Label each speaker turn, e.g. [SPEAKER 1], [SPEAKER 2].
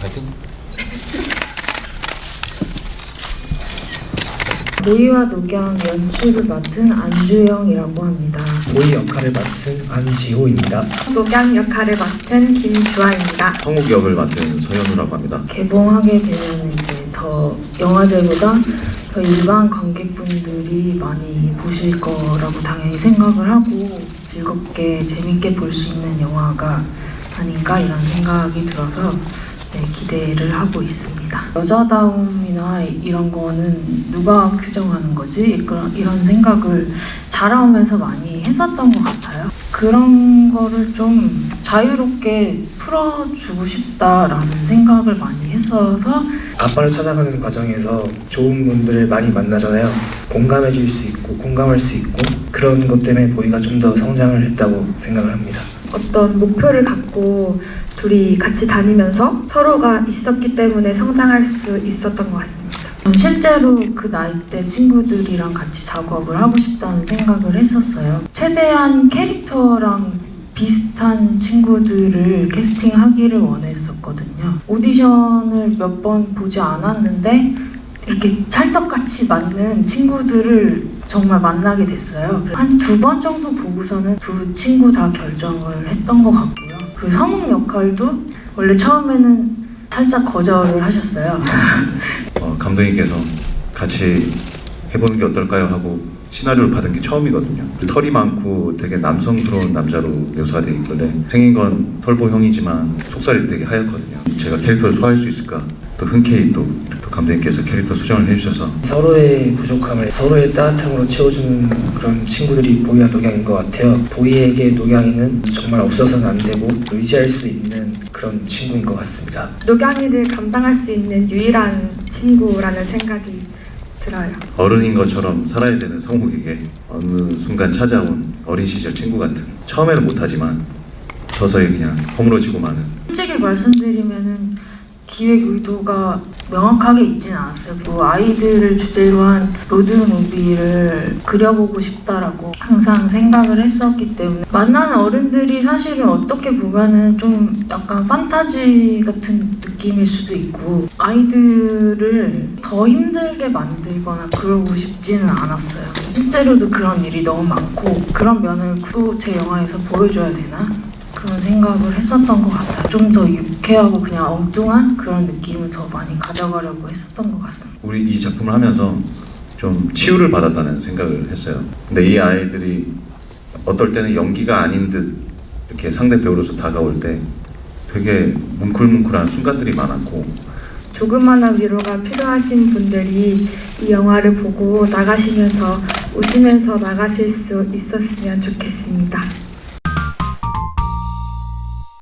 [SPEAKER 1] 파이팅.
[SPEAKER 2] 모이와 녹양 연출을 맡은 안주영이라고 합니다.
[SPEAKER 3] 모의 역할을 맡은 안지호입니다.
[SPEAKER 4] 녹양 역할을 맡은 김주아입니다.
[SPEAKER 1] 성욱 역을 맡은 서현우라고 합니다.
[SPEAKER 2] 개봉하게 되면 이제 더 영화제보다 더 일반 관객분들이 많이 보실 거라고 당연히 생각을 하고 즐겁게 재밌게 볼 수 있는 영화가 아닌가 이런 생각이 들어서 네, 기대를 하고 있습니다. 여자다움이나 이런 거는 누가 규정하는 거지? 그런 이런 생각을 자라오면서 많이 했었던 것 같아요. 그런 거를 좀 자유롭게 풀어주고 싶다라는 생각을 많이 했어서
[SPEAKER 3] 아빠를 찾아가는 과정에서 좋은 분들을 많이 만나잖아요. 공감해 줄 수 있고 공감할 수 있고 그런 것 때문에 보이가 좀 더 성장을 했다고 생각을 합니다.
[SPEAKER 4] 어떤 목표를 갖고 둘이 같이 다니면서 서로가 있었기 때문에 성장할 수 있었던 것 같습니다.
[SPEAKER 2] 실제로 그 나이 때 친구들이랑 같이 작업을 하고 싶다는 생각을 했었어요. 최대한 캐릭터랑 비슷한 친구들을 캐스팅하기를 원했었거든요. 오디션을 몇 번 보지 않았는데 이렇게 찰떡같이 맞는 친구들을 정말 만나게 됐어요. 한 두 번 정도 보고서는 두 친구 다 결정을 했던 것 같고요. 그 성욱 역할도 원래 처음에는 살짝 거절을 하셨어요.
[SPEAKER 1] 어, 감독님께서 같이 해보는 게 어떨까요 하고 시나리오를 받은 게 처음이거든요. 털이 많고 되게 남성스러운 남자로 묘사가 되어 있길래 생긴 건 털보 형이지만 속살이 되게 하얗거든요. 제가 캐릭터를 소화할 수 있을까? 또 흔쾌히 또, 또 감독님께서 캐릭터 수정을 해주셔서
[SPEAKER 3] 서로의 부족함을 서로의 따뜻함으로 채워주는 그런 친구들이 보이와 녹양인 것 같아요. 보이에게 녹양이는 정말 없어서는 안 되고 의지할 수 있는 그런 친구인 것 같습니다.
[SPEAKER 4] 녹양이를 감당할 수 있는 유일한 친구라는 생각이 들어요.
[SPEAKER 1] 어른인 것처럼 살아야 되는 성욱에게 어느 순간 찾아온 어린 시절 친구 같은 처음에는 못하지만 서서히 그냥 허물어지고 마는
[SPEAKER 2] 솔직히 말씀드리면은 기획 의도가 명확하게 있진 않았어요. 뭐 아이들을 주제로 한 로드 무비를 그려보고 싶다라고 항상 생각을 했었기 때문에 만나는 어른들이 사실은 어떻게 보면은 좀 약간 판타지 같은 느낌일 수도 있고 아이들을 더 힘들게 만들거나 그러고 싶지는 않았어요. 실제로도 그런 일이 너무 많고 그런 면을 또 제 영화에서 보여줘야 되나? 그런 생각을 했었던 것 같아요. 좀 더 유쾌하고 그냥 엉뚱한 그런 느낌을 더 많이 가져가려고 했었던 것 같습니다.
[SPEAKER 1] 우리 이 작품을 하면서 좀 치유를 받았다는 생각을 했어요. 근데 이 아이들이 어떨 때는 연기가 아닌 듯 이렇게 상대 배우로서 다가올 때 되게 뭉클뭉클한 순간들이 많았고
[SPEAKER 4] 조그마한 위로가 필요하신 분들이 이 영화를 보고 나가시면서 웃으면서 나가실 수 있었으면 좋겠습니다.